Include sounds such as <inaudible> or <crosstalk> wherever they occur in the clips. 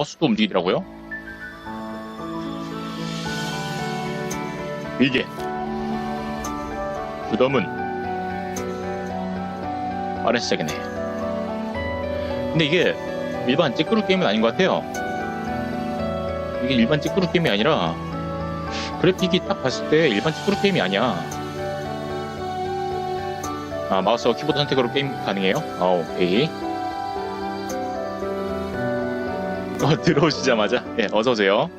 버스도 움직이더라고요. 이게 빠른 시작이네. 근데 이게 일반 찌끄루 게임은 아닌 것 같아요. 이게 일반 찌끄루 게임이 아니라 그래픽이 딱 봤을 때 일반 찌끄루 게임이 아니야. 아 마우스와 키보드 선택으로 게임 가능해요? 아 오케이. 어, 들어오시자마자 예 어서 오세요.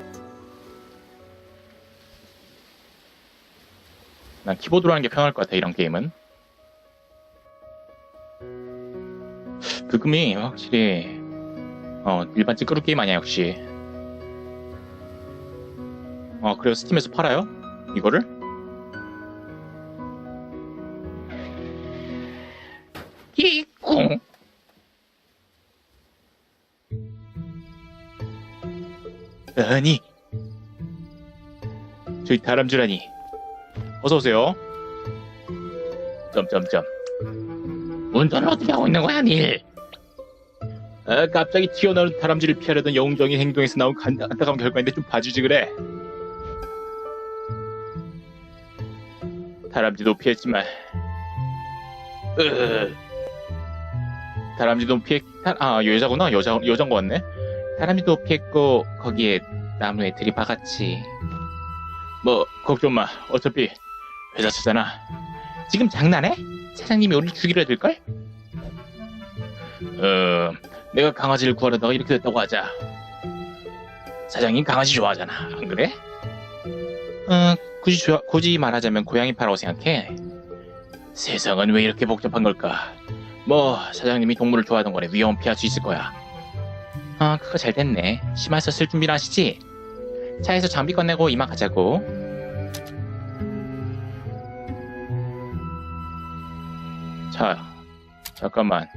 난 키보드로 하는 게 편할 것 같아 이런 게임은. 그금이 확실히 어 일반 찌끄루 게임 아니야 역시. 어 그래요 스팀에서 팔아요? 이거를? 히콩 아니. 저희 다람쥐라니. 어서 오세요. 점점점. 운전을 어떻게 하고 있는 거야 닐 아, 갑자기 튀어나오는 다람쥐를 피하려던 영웅적인 행동에서 나온 간- 안타까운 결과인데 좀 봐주지 그래. 다람쥐도 피했지만 으... 다람쥐도 피했... 다- 아 여자구나. 여자 여잔 거 같네 다람쥐도 피했고 거기에 나무에 들이박았지. 뭐 걱정 마. 어차피 회사 차잖아. 지금 장난해? 사장님이 우리 죽이려 들걸? 어... 내가 강아지를 구하려다가 이렇게 됐다고 하자. 사장님 강아지 좋아하잖아. 안 그래? 어... 굳이, 좋아- 굳이 말하자면 고양이 파라고 생각해. 세상은 왜 이렇게 복잡한 걸까? 뭐 사장님이 동물을 좋아하던 거래 위험 피할 수 있을 거야 아 그거 잘 됐네. 심할서 쓸 준비를 하시지? 차에서 장비 꺼내고 이만 가자고. 자 잠깐만.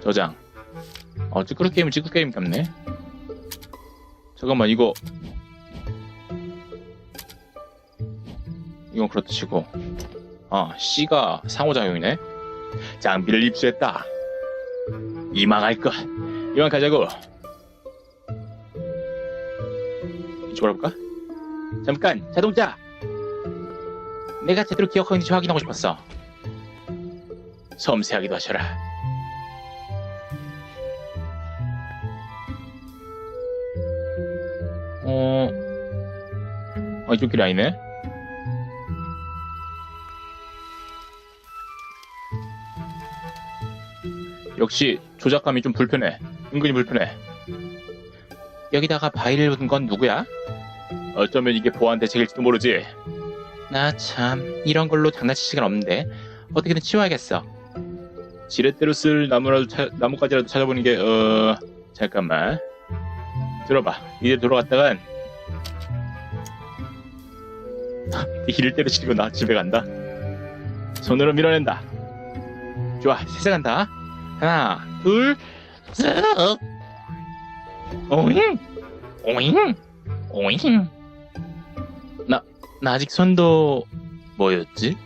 저장. 어 찌끄루 게임은 찌끄루 게임 같네. 잠깐만 이거. 이건 그렇다 치고. 아 C가 상호작용이네. 장비를 입수했다 이망할 것. 이만 가자고. 이쪽으로 볼까? 잠깐 자동차. 내가 제대로 기억하는지 확인하고 싶었어. 섬세하기도 하셔라. 어... 아 이쪽 길이 아니네. 역시 조작감이 좀 불편해. 은근히 불편해. 여기다가 바위를 묻은 건 누구야? 어쩌면 이게 보안 대책일지도 모르지. 나 참 이런 걸로 장난칠 시간 없는데 어떻게든 치워야겠어. 지렛대로 쓸 나무라도 차- 나뭇가지라도 찾아보는 게 어... 잠깐만. 들어봐. 이제 돌아갔다간 <laughs> 이를 때려치고 나 집에 간다. 손으로 밀어낸다. 좋아, 세세간다. 하나, 둘, 셋. 오잉, 오잉, 오잉. 나, 나 아직 손도 뭐였지?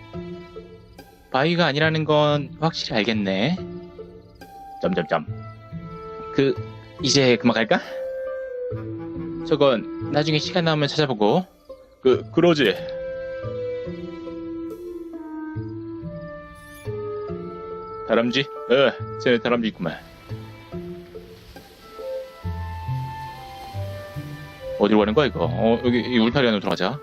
바위가 아니라는 건 확실히 알겠네. 점점점. 그 이제 그만 갈까? 저건 나중에 시간 나오면 찾아보고. 그 그러지. 다람쥐? 어, 쟤네 다람쥐 있구만. 어디로 가는 거야, 이거? 어, 여기, 이 울타리 안으로 들어가자.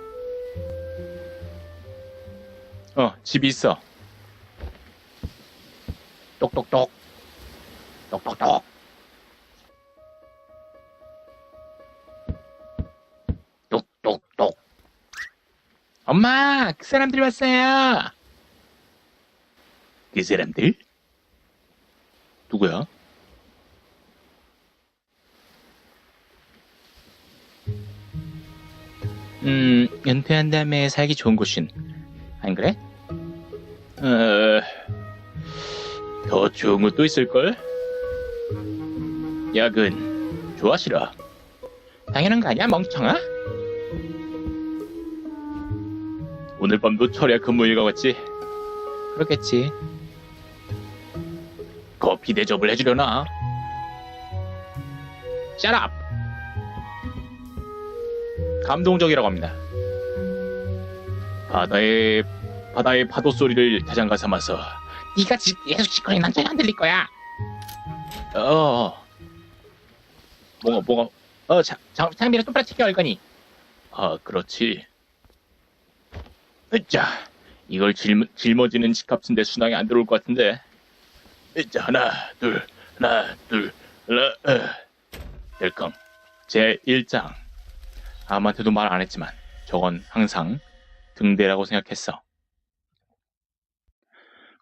어, 집이 있어. 똑똑똑. 똑똑똑. 똑똑똑. 엄마! 그 사람들이 왔어요! 그 사람들? 누구야? 음, 은퇴한 다음에 살기 좋은 곳인. 안 그래? 어, 더 좋은 곳도 있을걸? 야근, 좋아, 싫어? 당연한 거 아니야, 멍청아? 오늘 밤도 철야 근무 일과 같지? 그렇겠지. 커피 대접을 해주려나? up. 감동적이라고 합니다. 바다의 바다의 파도 소리를 자장가 삼아서 네가 지, 계속 짓거리 난 전혀 안 들릴 거야. 어, 어. 뭐가 뭐가 어 장, 장, 장비를 똑바로 챙겨 올 거니. 아 그렇지. 으짜 이걸 짊, 짊어지는 집값인데 순항이 안 들어올 것 같은데. 으짜 하나 둘 하나 둘 하나 어. 델컹 제 1장 아무한테도 말 안 했지만 저건 항상 등대라고 생각했어.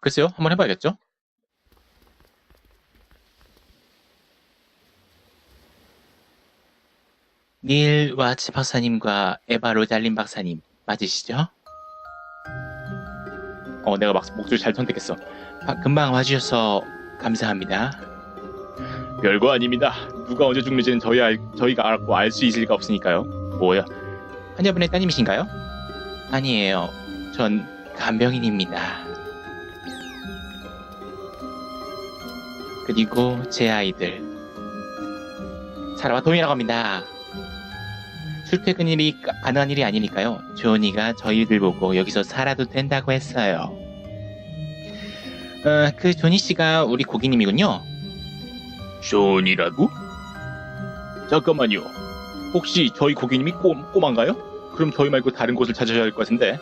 글쎄요, 한번 해봐야겠죠? 닐 와치 박사님과 에바 로잘린 박사님 맞으시죠? 어, 내가 막 목소리 잘 선택했어. 아, 금방 와주셔서 감사합니다. 별거 아닙니다. 누가 언제 죽는지는 저희 알, 저희가 알고 알 수 있을 리가 없으니까요. 뭐야? 환자분의 따님이신가요? 아니에요. 전 간병인입니다. 그리고 제 아이들. 사라와 도이라고 합니다. 출퇴근일이 가- 가능한 일이 아니니까요. 조은이가 저희들 보고 여기서 살아도 된다고 했어요. 어, 그 조니 씨가 우리 고객님이군요. 조니라고? 잠깐만요. 혹시 저희 고객님이 꼬, 꼬만가요? 그럼 저희 말고 다른 곳을 찾으셔야 할 것 같은데.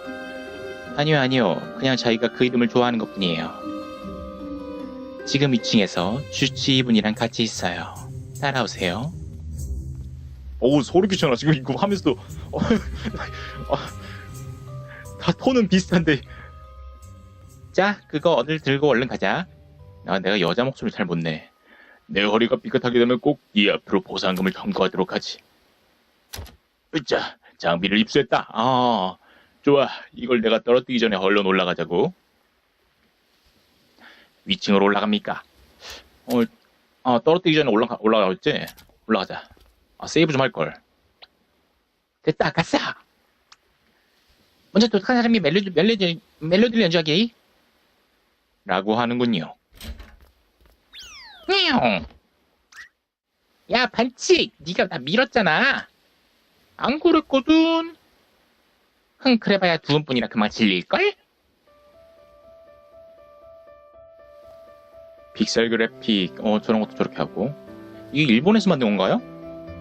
아니요, 아니요. 그냥 저희가 그 이름을 좋아하는 것 뿐이에요. 지금 2층에서 주치의분이랑 같이 있어요. 따라오세요. 어우, 소리 귀찮아. 지금 이거 하면서도. 어, <laughs> 어, 다 톤은 비슷한데. 자, 그거 어딜 들고 얼른 가자. 아, 내가 여자 목소리 잘 못 내. 내 허리가 삐끗하게 되면 꼭 이 앞으로 보상금을 청구하도록 하지. 으짜, 장비를 입수했다. 아, 좋아. 이걸 내가 떨어뜨리기 전에 얼른 올라가자고. 위층으로 올라갑니까? 어, 아, 떨어뜨리기 전에 올라가, 올라가겠지? 올라가자. 아, 세이브 좀 할걸. 됐다, 갔어! 먼저 도착한 사람이 멜로디, 멜로디, 멜로디를 연주하기. 라고 하는군요. 냐옹. 야, 반칙! 네가 나 밀었잖아! 안 그랬거든? 흥, 그래봐야 두 번뿐이라 그만 질릴걸? 픽셀 그래픽, 어, 저런 것도 저렇게 하고. 이게 일본에서 만든 건가요?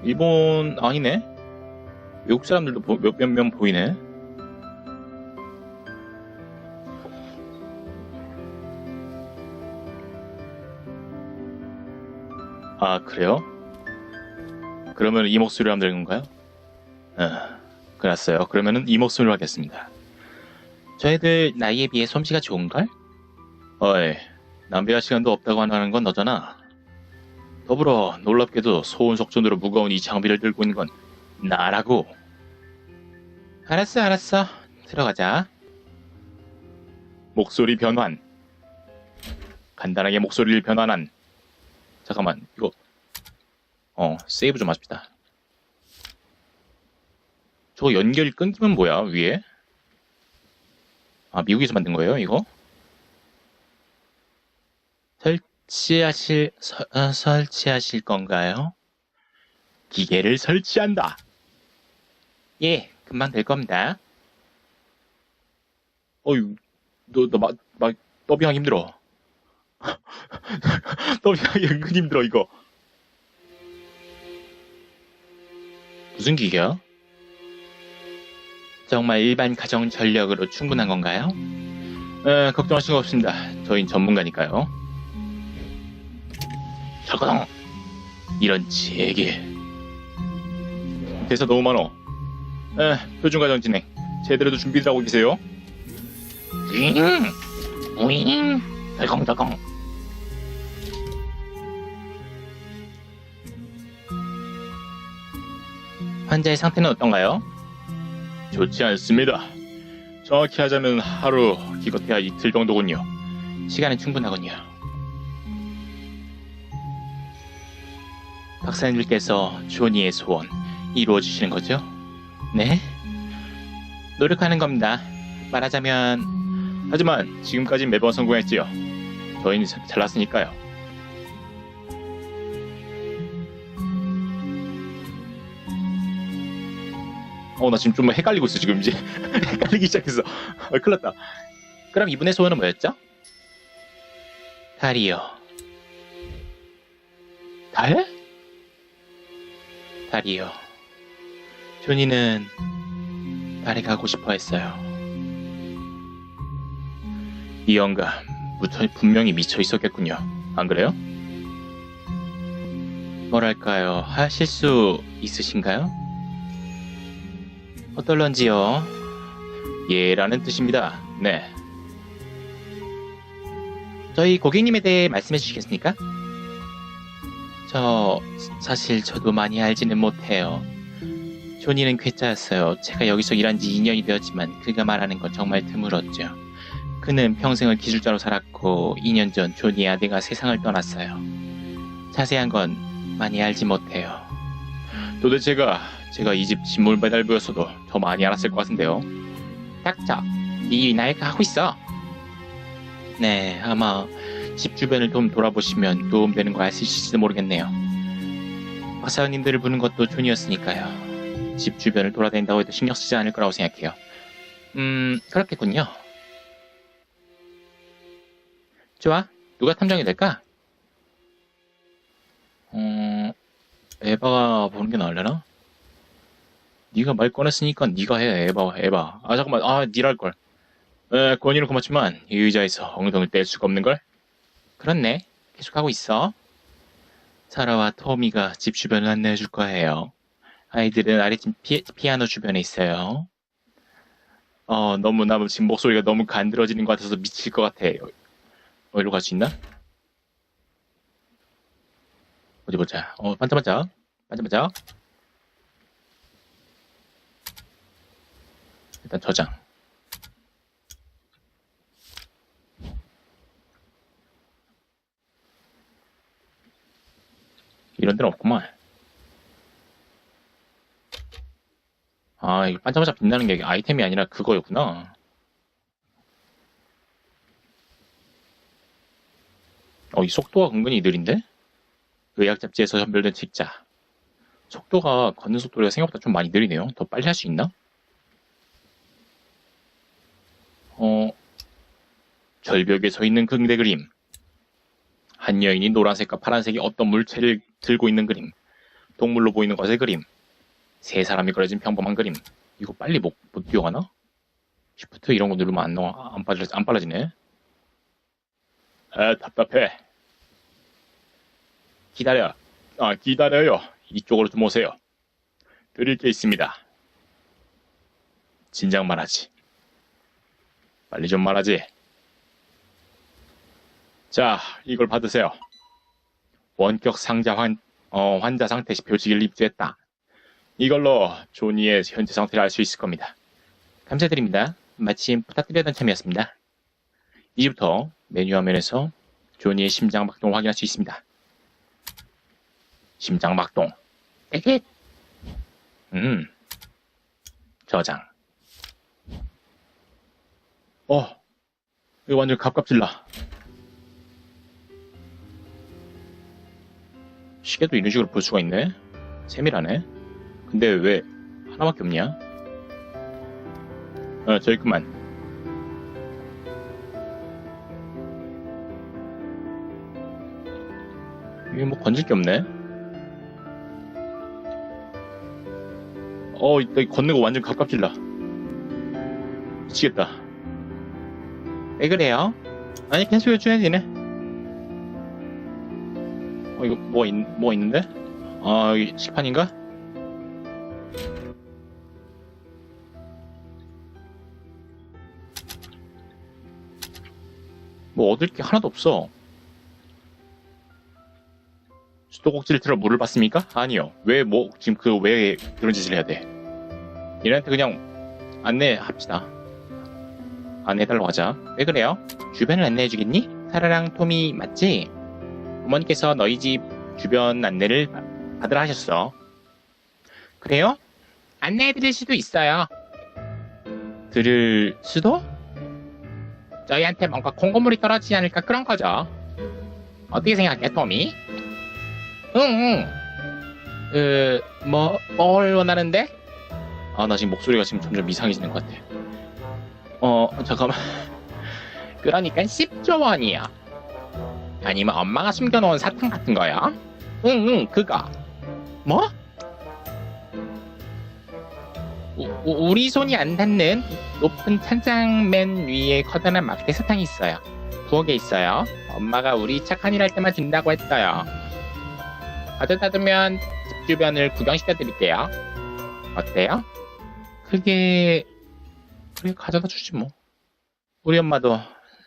일본, 아니네? 외국 사람들도 보- 몇, 몇 명 보이네? 아, 그래요? 그러면 이 목소리로 하면 되는 건가요? 아, 그랬어요. 그러면은 이 목소리로 하겠습니다. 저희들 나이에 비해 솜씨가 좋은걸? 어이, 낭비할 시간도 없다고 하는 건 너잖아. 더불어 놀랍게도 소운석준으로 무거운 이 장비를 들고 있는 건 나라고. 알았어, 알았어. 들어가자. 목소리 변환. 간단하게 목소리를 변환한. 잠깐만, 이거. 어, 세이브 좀 합시다. 저거 연결 끊기면 뭐야, 위에? 아, 미국에서 만든 거예요, 이거? 설치하실, 서- 어, 설치하실 건가요? 기계를 설치한다. 예, 금방 될 겁니다. 어휴, 너, 너, 막, 막, 더빙하기 힘들어. <laughs> 더빙하기 은근 힘들어, 이거. 무슨 기계야? 정말 일반 가정 전력으로 충분한 건가요? 에, 걱정하실 거 없습니다. 저희 전문가니까요. 잠깐 이런 제게 대사 너무 많어. 에, 표준 과정 진행. 제대로 도 준비를 하고 계세요. 윙, 윙, 덜컹덜컹. 환자의 상태는 어떤가요? 좋지 않습니다. 정확히 하자면 하루, 기껏해야 이틀 정도군요. 시간은 충분하군요. 박사님들께서 조니의 소원 이루어 주시는 거죠? 네? 노력하는 겁니다. 말하자면 하지만 지금까지 매번 성공했지요. 저희는 잘났으니까요. 어, 나 지금 좀 헷갈리고 있어, 지금 이제. <laughs> 헷갈리기 시작했어. 어, 큰일 났다. 그럼 이분의 소원은 뭐였죠? 달이요. 달? 달이요. 조니는 달에 가고 싶어 했어요. 이 영감, 무터- 분명히 미쳐 있었겠군요. 안 그래요? 뭐랄까요, 하실 수 있으신가요? 어떨런지요? 예 라는 뜻입니다. 네. 저희 고객님에 대해 말씀해 주시겠습니까? 저, 사실 저도 많이 알지는 못해요. 조니는 괴짜였어요. 제가 여기서 일한 지 2년이 되었지만 그가 말하는 건 정말 드물었죠. 그는 평생을 기술자로 살았고 2년 전 조니의 아내가 세상을 떠났어요. 자세한 건 많이 알지 못해요. 도대체가 제가 이 집 진물 배달부였어도 더 많이 알았을 것 같은데요. 닥쳐, 네 일이나 하고 있어. 네, 아마 집 주변을 좀 돌아보시면 도움되는 거 있을지도 모르겠네요. 박사장님들을 부른 것도 존이었으니까요. 집 주변을 돌아다닌다고 해도 신경 쓰지 않을 거라고 생각해요. 음, 그렇겠군요. 좋아, 누가 탐정이 될까? 어, 에바가 보는 게 나을려나? 네가 말 꺼냈으니까 네가 해, 에바, 에바. 아 잠깐만, 아 니라 할 걸. 에, 권위는 고맙지만 이 의자에서 엉덩이를 뗄 수가 없는 걸. 그렇네. 계속하고 있어. 사라와 토미가 집 주변을 안내해 줄 거예요. 아이들은 아래집 피, 피아노 주변에 있어요. 어, 너무 나 지금 목소리가 너무 간드러지는 것 같아서 미칠 것 같아. 어디로 갈 수 있나? 어디 보자. 어, 반짝반짝. 반짝반짝. 일단 저장. 이런 데는 없구만. 아, 이거 반짝반짝 빛나는 게 아이템이 아니라 그거였구나. 어, 이 속도가 은근히 느린데? 의학 잡지에서 선별된 책자. 속도가 걷는 속도가 생각보다 좀 많이 느리네요. 더 빨리 할 수 있나? 어, 절벽에 서 있는 근대 그림. 한 여인이 노란색과 파란색의 어떤 물체를 들고 있는 그림. 동물로 보이는 것의 그림. 세 사람이 그려진 평범한 그림. 이거 빨리 못, 못 뛰어가나? 쉬프트 이런 거 누르면 안 나와, 안 빨라, 안 빨라지네. 아, 답답해. 기다려. 아, 기다려요. 이쪽으로 좀 오세요. 드릴 게 있습니다. 진작 말하지. 빨리 좀 말하지. 자, 이걸 받으세요. 원격 상자 환, 어, 환자 상태 시 표식을 입수했다. 이걸로 조니의 현재 상태를 알 수 있을 겁니다. 감사드립니다. 마침 부탁드렸던 참이었습니다. 이제부터 메뉴 화면에서 조니의 심장 박동을 확인할 수 있습니다. 심장 박동. 에헷. 음. 저장. 어. 이거 완전 갑갑질나. 시계도 이런 식으로 볼 수가 있네. 세밀하네. 근데 왜 하나밖에 없냐? 어, 저기 그만. 이게 뭐 건질 게 없네. 어, 나 걷는 거 완전 갑갑질나. 미치겠다. 왜 그래요? 아니, 계속 해줘야 되네. 어, 이거 뭐, 있, 뭐 있는데? 아, 여기 식판인가? 뭐 얻을 게 하나도 없어. 수도꼭지를 틀어 물을 받습니까? 아니요. 왜 뭐 지금 그 왜 그런 짓을 해야 돼? 얘네한테 그냥 안내합시다. 안내해달라고 하자. 왜 그래요? 주변을 안내해주겠니? 사라랑 톰이 맞지? 어머니께서 너희 집 주변 안내를 바- 받으라 하셨어. 그래요? 안내해 드릴 수도 있어요. 들을 수도? 저희한테 뭔가 공고물이 떨어지지 않을까 그런 거죠. 어떻게 생각해, 토미? 응, 응. 그, 뭐, 뭘 원하는데? 아, 나 지금 목소리가 지금 점점 이상해지는 것 같아. 어, 잠깐만. <laughs> 그러니까 10조 원이야. 아니면 엄마가 숨겨놓은 사탕 같은 거야? 응, 응, 그거. 뭐? 우, 우- 우리 손이 안 닿는 높은 천장 맨 위에 커다란 막대 사탕이 있어요. 부엌에 있어요. 엄마가 우리 착한 일 할 때만 준다고 했어요. 가져다 두면 집 주변을 구경시켜 드릴게요. 어때요? 그게 그게 가져다 주지 뭐. 우리 엄마도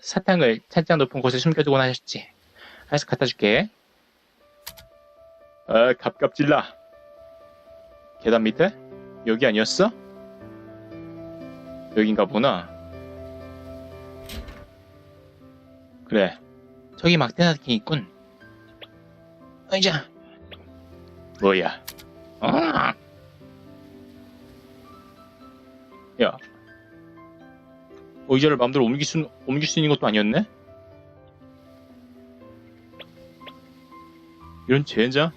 사탕을 천장 높은 곳에 숨겨두곤 하셨지. 그래서 갖다 줄게. 아, 갑갑질라. 계단 밑에? 여기 아니었어? 여긴가 보나. 그래. 저기 막대 사탕이 있군. 아이자. 뭐야? 어? 야. 의자를 마음대로 옮길 수, 옮길 수 있는 것도 아니었네? 이런 젠장?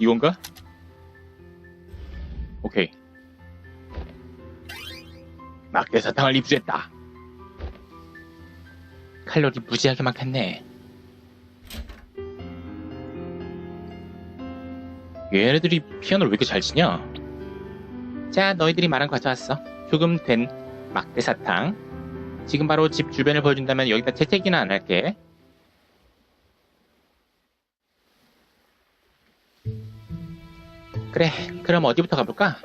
이건가? 오케이. 막대 사탕을 입수했다. 칼로리 무지하게 많겠네. 얘네들이 피아노를 왜 이렇게 잘 치냐? 자, 너희들이 말한 거 가져왔어. 조금 된 막대 사탕. 지금 바로 집 주변을 보여준다면 여기다 채찍이나 안 할게. 그래, 그럼 어디부터 가볼까?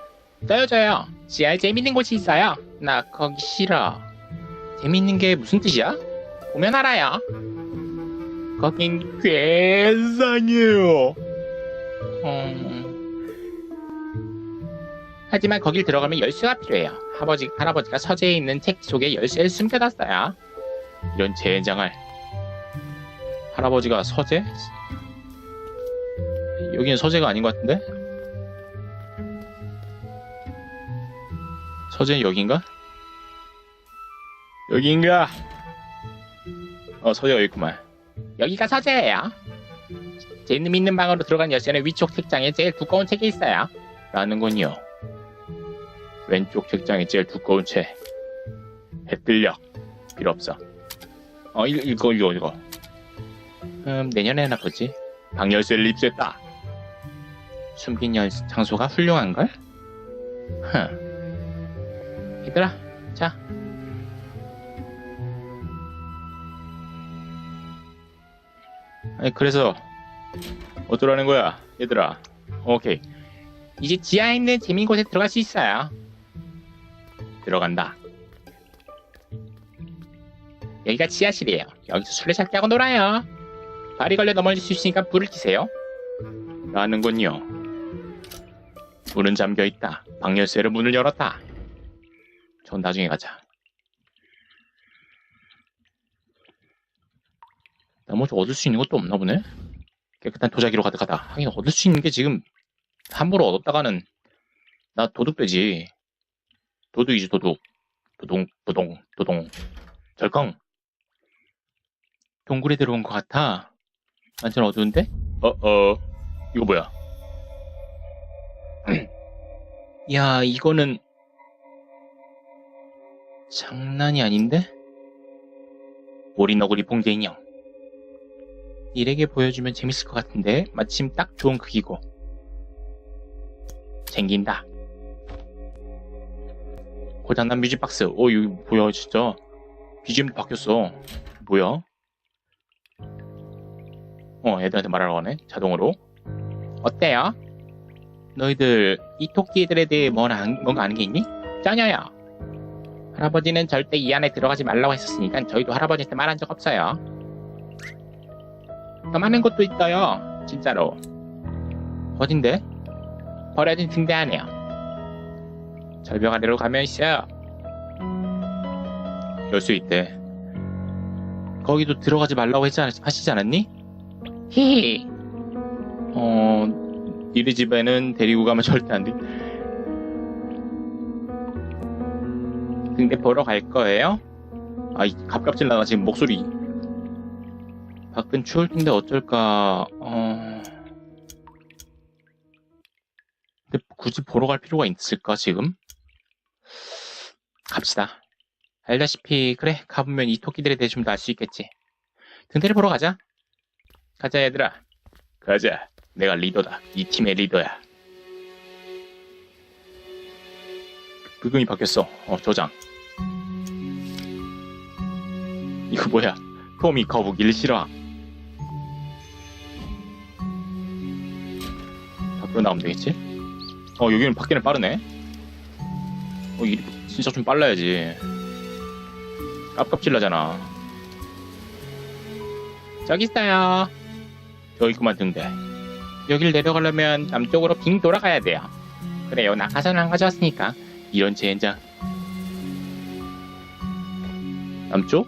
저요, 저요. 지하에 재밌는 곳이 있어요. 나 거기 싫어. 재밌는 게 무슨 뜻이야? 보면 알아요. 거긴 괴상해요. 음... 하지만 거길 들어가면 열쇠가 필요해요. 할아버지, 할아버지가 서재에 있는 책 속에 열쇠를 숨겨놨어요. 이런 젠장을. 할아버지가 서재? 여기는 서재가 아닌 것 같은데? 서재는 여긴가? 여긴가? 어, 서재가 여기 있구만. 여기가 서재예요. 재미있는 방으로 들어간 열쇠는 위쪽 책장에 제일 두꺼운 책이 있어요. 라는군요. 왼쪽 책장에 제일 두꺼운 책. 해뜰력. 필요 없어. 어, 이- 이거, 이거, 이거. 음, 내년에 하나 보지. 방열쇠를 입수했다. 숨긴 열, 장소가 훌륭한걸? 흥. 얘들아, 자. 아니, 그래서, 어쩌라는 거야, 얘들아. 오케이. 이제 지하에 있는 재미있는 곳에 들어갈 수 있어요. 들어간다. 여기가 지하실이에요. 여기서 술래잡기 하고 놀아요. 발이 걸려 넘어질 수 있으니까 불을 켜세요. 라는군요. 문은 잠겨 있다. 방 열쇠로 문을 열었다. 전 나중에 가자. 나머지 얻을 수 있는 것도 없나 보네? 깨끗한 도자기로 가득하다. 하긴 얻을 수 있는 게 지금 함부로 얻었다가는 나 도둑되지. 도둑이지 도둑. 도동 도동 도동. 절컹. 동굴에 들어온 것 같아. 완전 어두운데? 어어. 이거 뭐야? <clears throat> 야 이거는 장난이 아닌데? 오리너구리 봉제 인형. 일에게 보여주면 재밌을 것 같은데 마침 딱 좋은 크기고 챙긴다. 고장난 뮤직박스. 어, 이거 뭐야, 진짜. BGM도 바뀌었어. 뭐야? 어, 애들한테 말하러 가네. 자동으로. 어때요? 너희들 이 토끼들에 대해 안- 뭔가 아는 게 있니? 전혀요. 할아버지는 절대 이 안에 들어가지 말라고 했었으니까 저희도 할아버지한테 말한 적 없어요. 더 많은 곳도 있어요. 진짜로. 어딘데? 버려진 등대 안에요. 절벽 아래로 가면 있어요. 열 수 있대. 거기도 들어가지 말라고 했지 않, 하시지 않았니? 히히. 어, 니네 집에는 데리고 가면 절대 안 돼. 등대 보러 갈 거예요? 아, 이 갑갑질 나가 지금 목소리. 밖은 추울 텐데 어쩔까, 어. 근데 굳이 보러 갈 필요가 있을까, 지금? 갑시다. 알다시피 그래 가보면 이 토끼들에 대해 좀 더 알 수 있겠지. 등대를 보러 가자. 가자 얘들아. 가자. 내가 리더다. 이 팀의 리더야. 부금이 바뀌었어. 어 저장. 이거 뭐야? 토미 거북이를 싫어. 밖으로 나오면 되겠지? 어 여기는 밖에는 빠르네. 어 이, 진짜 좀 빨라야지. 깝깝질 나잖아. 저기 있어요. 저기 그만 등대. 여길 내려가려면 남쪽으로 빙 돌아가야 돼요. 그래요. 낙하산 안 가져왔으니까. 이런 젠장. 남쪽?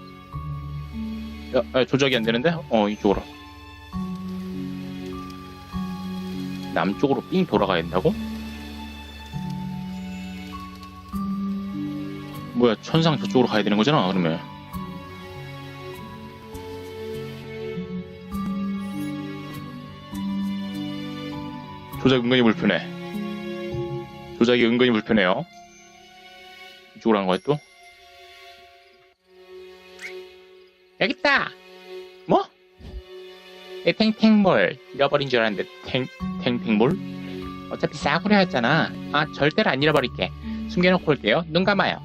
야, 야, 조작이 안 되는데? 어, 이쪽으로. 남쪽으로 삥 돌아가야 된다고? 뭐야, 천상 저쪽으로 가야 되는 거잖아, 그러면. 조작 은근히 불편해. 조작이 은근히 불편해요. 이쪽으로 간 거야, 또? 여기 있다! 뭐? 내 탱탱볼. 잃어버린 줄 알았는데, 탱, 탱탱볼? 어차피 싸구려였잖아. 아, 절대로 안 잃어버릴게. 숨겨놓고 올게요. 눈 감아요.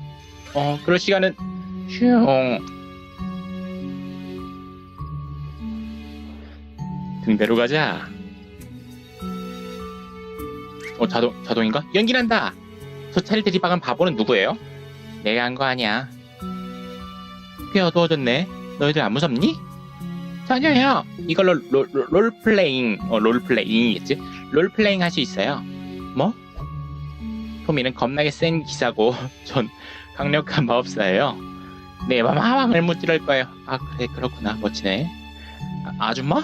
어, 그럴 시간은, 슝. 등대로 가자. 어, 자동, 자동인가? 연기 난다! 저 차를 들이박은 바보는 누구예요? 내가 한 거 아니야. 꽤 어두워졌네. 너희들 안 무섭니? 전혀요. 이걸로 롤플레잉, 어, 롤플레잉이겠지? 롤플레잉 할 수 있어요. 뭐? 토미는 겁나게 센 기사고, <laughs> 전 강력한 마법사예요. 내 마왕을 무찌를 거예요. 아, 그래, 그렇구나. 멋지네. 아, 아줌마?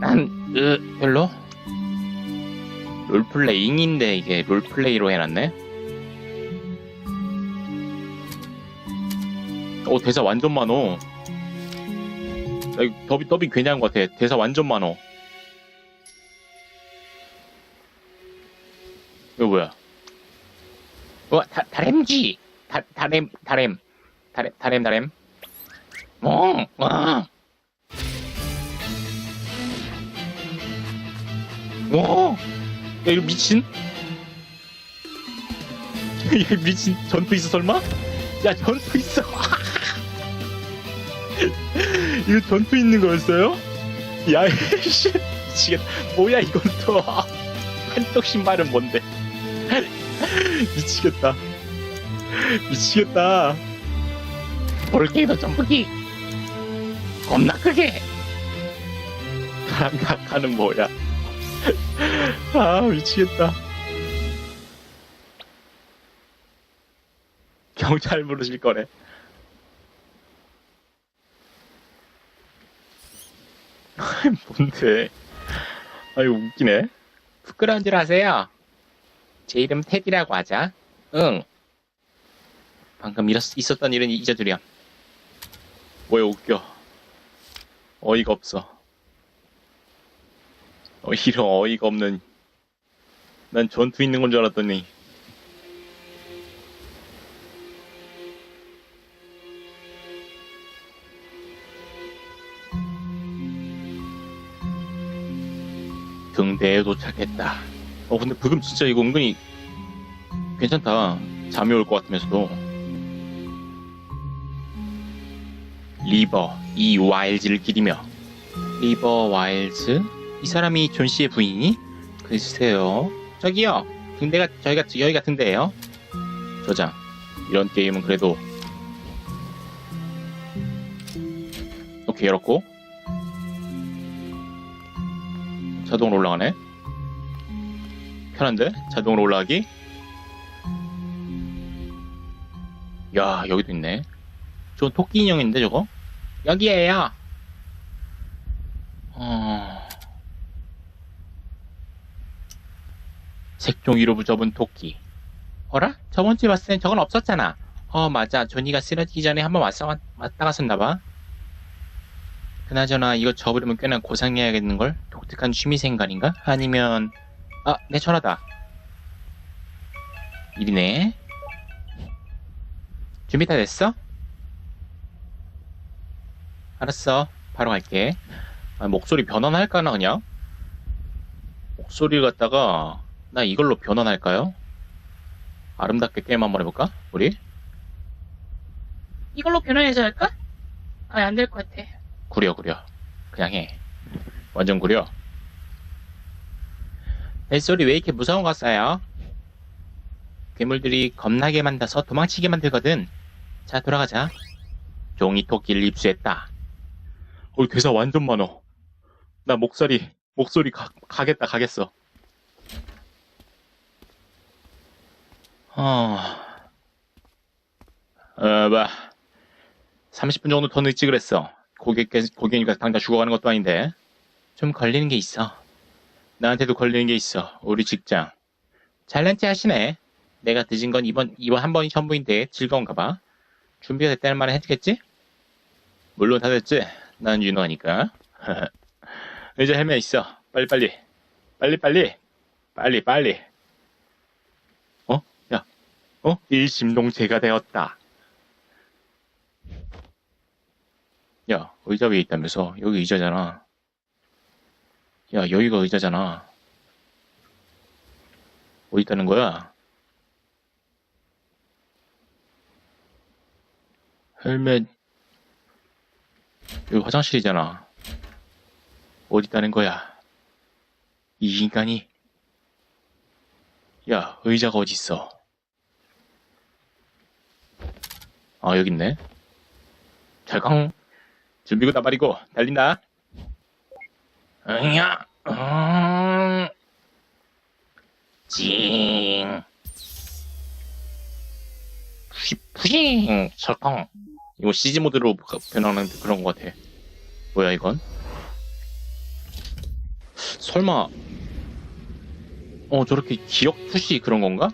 난, 으, 별로? 롤플레잉인데 이게 롤플레이로 해놨네? 어, 대사 완전 많어. 나 이거 더빙, 더빙 괜히 한 것 같아. 대사 완전 많어. 이거 뭐야? 어, 다, 다렘지! 다, 다렘, 다렘. 다렘, 다렘, 다렘. 어, 와. 오! 야, 이거 미친? <laughs> 야, 미친 전투 있어, 설마? 야, 전투 있어. <laughs> <laughs> 이거 전투 있는 거였어요? 야, 씨, 미치겠다. 뭐야, 이건 또. <laughs> 한쪽 신발은 뭔데? <laughs> 미치겠다. 미치겠다. 볼케이노 점프기! 겁나 크게! 감각하는 뭐야? 아, 미치겠다. 경찰 부르실 거래. <laughs> 뭔데? 아유, 웃기네. 부끄러운 줄 아세요? 제 이름 테디라고 하자. 응. 방금 일었, 있었던 일은 잊어두렴. 뭐야, 웃겨. 어이가 없어. 어, 이런 어이가 없는. 난 전투 있는 건 줄 알았더니. 등대에 도착했다. 어, 근데 부금 진짜 이거 은근히 괜찮다. 잠이 올 것 같으면서도. 리버, 이 와일즈를 기리며. 리버 와일즈? 이 사람이 존 씨의 부인이? 글쎄요. 저기요. 등대가, 저희가, 여기가 등대예요 저장. 이런 게임은 그래도. 오케이, 열었고. 자동으로 올라가네. 편한데? 자동으로 올라가기? 야, 여기도 있네. 저 토끼 인형인데, 저거? 여기에요. 어... 색종이로 붙여본 토끼. 어라? 저번 주에 봤을 땐 저건 없었잖아. 어, 맞아. 조니가 쓰러지기 전에 한번 왔다, 왔다 갔었나봐. 그나저나 이거 접으려면 꽤나 고생해야겠는걸? 독특한 취미생활인가? 아니면 아, 내 전화다. 일이네. 준비 다 됐어? 알았어. 바로 갈게. 아, 목소리 변환할까나, 그냥? 목소리를 갖다가, 나 이걸로 변환할까요? 아름답게 게임 한번 해볼까? 우리? 이걸로 변환해서 할까? 아, 안 될 것 같아. 구려, 구려. 그냥 해. 완전 구려. 벨소리 왜 이렇게 무서운 거 써요? 괴물들이 겁나게 만들어서 도망치게 만들거든. 자, 돌아가자. 종이 토끼를 입수했다. 어, 대사 완전 많어. 나 목소리, 목소리 가, 가겠다, 가겠어. 어, 어, 봐. 30분 정도 더 늦지 그랬어. 고객, 고객이니까 당장 죽어가는 것도 아닌데. 좀 걸리는 게 있어. 나한테도 걸리는 게 있어. 우리 직장. 잘난 체 하시네. 내가 늦은 건 이번, 이번 한 번이 전부인데 즐거운가 봐. 준비가 됐다는 말은 해주겠지? 물론 다 됐지. 난 유노하니까. <laughs> 이제 헬멧 있어. 빨리빨리. 빨리빨리. 빨리빨리. 어? 야. 어? 일심동체가 되었다. 야, 의자 위에 있다면서. 여기 의자잖아. 야, 여기가 의자잖아. 어디 있다는 거야? 헬멧, 여기 화장실이잖아. 어디 있다는 거야? 이 인간이? 야, 의자가 어디 있어? 아, 여기 있네. 잘강. 준비고 나발이고 달린다. 응야, 음, 징, 푸시, 푸싱, 철컹. 이거 CG 모드로 변하는 그런 것 같아. 뭐야 이건? 설마, 어 저렇게 기억 푸시 그런 건가?